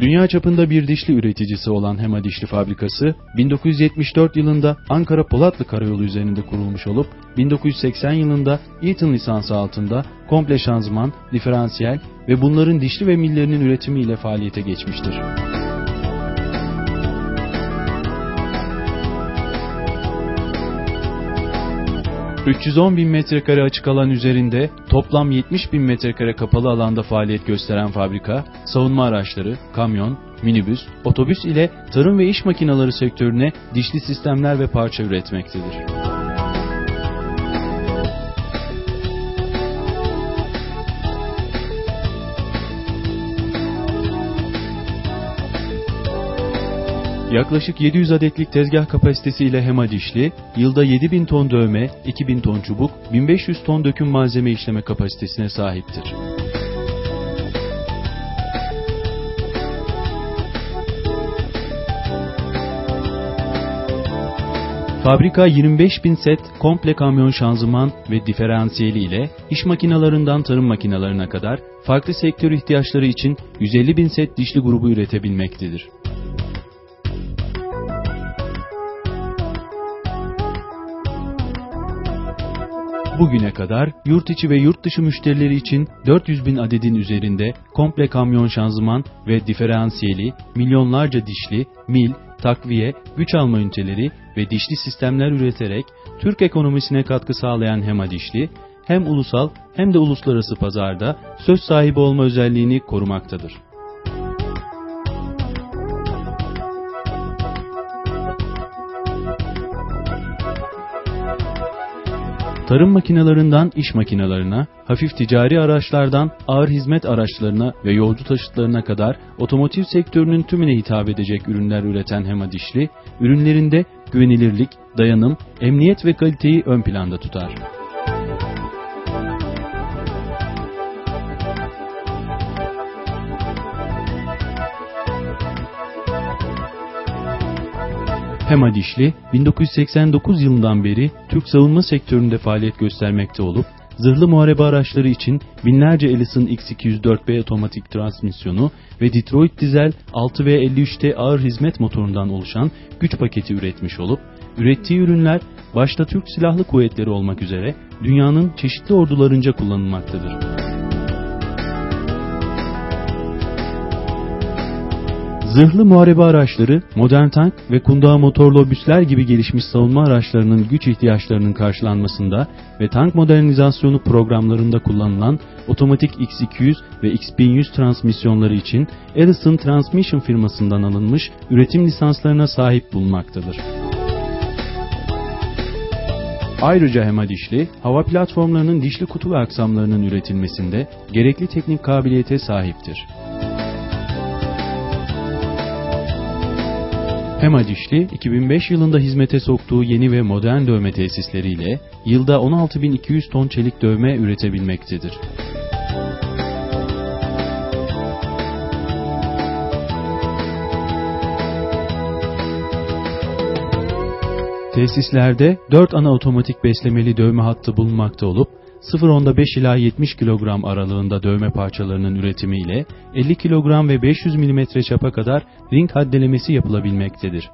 Dünya çapında bir dişli üreticisi olan Hema Dişli Fabrikası, 1974 yılında Ankara Polatlı Karayolu üzerinde kurulmuş olup, 1980 yılında Eaton lisansı altında komple şanzıman, diferansiyel ve bunların dişli ve millerinin üretimiyle faaliyete geçmiştir. 310 bin metrekare açık alan üzerinde toplam 70 bin metrekare kapalı alanda faaliyet gösteren fabrika, savunma araçları, kamyon, minibüs, otobüs ile tarım ve iş makineleri sektörüne dişli sistemler ve parça üretmektedir. Yaklaşık 700 adetlik tezgah kapasitesiyle Hema Dişli, yılda 7000 ton dövme, 2000 ton çubuk, 1500 ton döküm malzeme işleme kapasitesine sahiptir. Fabrika 25 bin set komple kamyon şanzıman ve diferansiyeli ile iş makinalarından tarım makinalarına kadar farklı sektör ihtiyaçları için 150 bin set dişli grubu üretebilmektedir. Bugüne kadar yurt içi ve yurt dışı müşterileri için 400 bin adedin üzerinde komple kamyon şanzıman ve diferansiyeli, milyonlarca dişli, mil, takviye, güç alma üniteleri ve dişli sistemler üreterek Türk ekonomisine katkı sağlayan Hema Dişli, hem ulusal hem de uluslararası pazarda söz sahibi olma özelliğini korumaktadır. Tarım makinalarından iş makinalarına, hafif ticari araçlardan ağır hizmet araçlarına ve yolcu taşıtlarına kadar otomotiv sektörünün tümüne hitap edecek ürünler üreten Hema Dişli, ürünlerinde güvenilirlik, dayanım, emniyet ve kaliteyi ön planda tutar. Hema Dişli, 1989 yılından beri Türk savunma sektöründe faaliyet göstermekte olup, zırhlı muharebe araçları için binlerce Ellison X204B otomatik transmisyonu ve Detroit dizel 6V53T ağır hizmet motorundan oluşan güç paketi üretmiş olup, ürettiği ürünler başta Türk Silahlı Kuvvetleri olmak üzere dünyanın çeşitli ordularınca kullanılmaktadır. Zırhlı muharebe araçları, modern tank ve kundağı motorlu obüsler gibi gelişmiş savunma araçlarının güç ihtiyaçlarının karşılanmasında ve tank modernizasyonu programlarında kullanılan otomatik X200 ve X1100 transmisyonları için Edison Transmission firmasından alınmış üretim lisanslarına sahip bulunmaktadır. Ayrıca Hema Dişli, hava platformlarının dişli kutu ve aksamlarının üretilmesinde gerekli teknik kabiliyete sahiptir. Hema Dişli, 2005 yılında hizmete soktuğu yeni ve modern dövme tesisleriyle yılda 16.200 ton çelik dövme üretebilmektedir. Tesislerde 4 ana otomatik beslemeli dövme hattı bulunmakta olup 0.5 ila 70 kilogram aralığında dövme parçalarının üretimiyle 50 kilogram ve 500 mm çapa kadar ring haddelemesi yapılabilmektedir.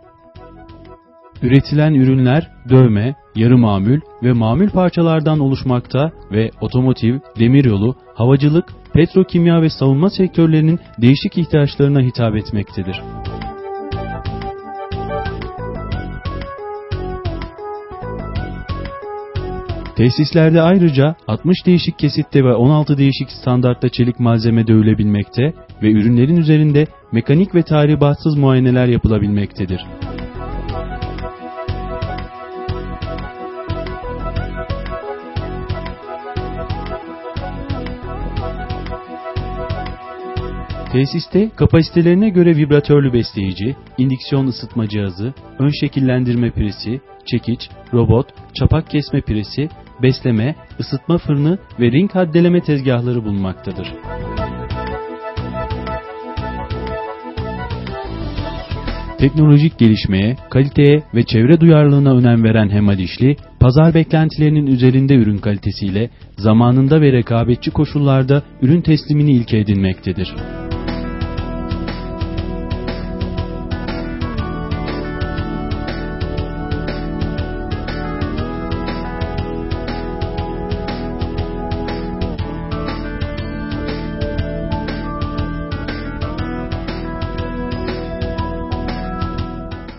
Üretilen ürünler dövme, yarı mamül ve mamül parçalardan oluşmakta ve otomotiv, demiryolu, havacılık, petrokimya ve savunma sektörlerinin değişik ihtiyaçlarına hitap etmektedir. Tesislerde ayrıca 60 değişik kesitte ve 16 değişik standartta çelik malzeme dövülebilmekte ve ürünlerin üzerinde mekanik ve tahribatsız muayeneler yapılabilmektedir. Tesiste kapasitelerine göre vibratörlü besleyici, indüksiyon ısıtma cihazı, ön şekillendirme piresi, çekiç, robot, çapak kesme piresi, besleme, ısıtma fırını ve ring haddeleme tezgahları bulunmaktadır. Teknolojik gelişmeye, kaliteye ve çevre duyarlılığına önem veren Hema Dişli, pazar beklentilerinin üzerinde ürün kalitesiyle zamanında ve rekabetçi koşullarda ürün teslimini ilke edinmektedir.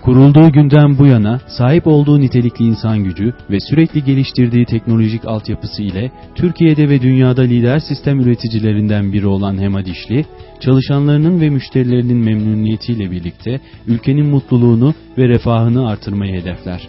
Kurulduğu günden bu yana sahip olduğu nitelikli insan gücü ve sürekli geliştirdiği teknolojik altyapısı ile Türkiye'de ve dünyada lider sistem üreticilerinden biri olan Hema Dişli, çalışanlarının ve müşterilerinin memnuniyetiyle birlikte ülkenin mutluluğunu ve refahını artırmayı hedefler.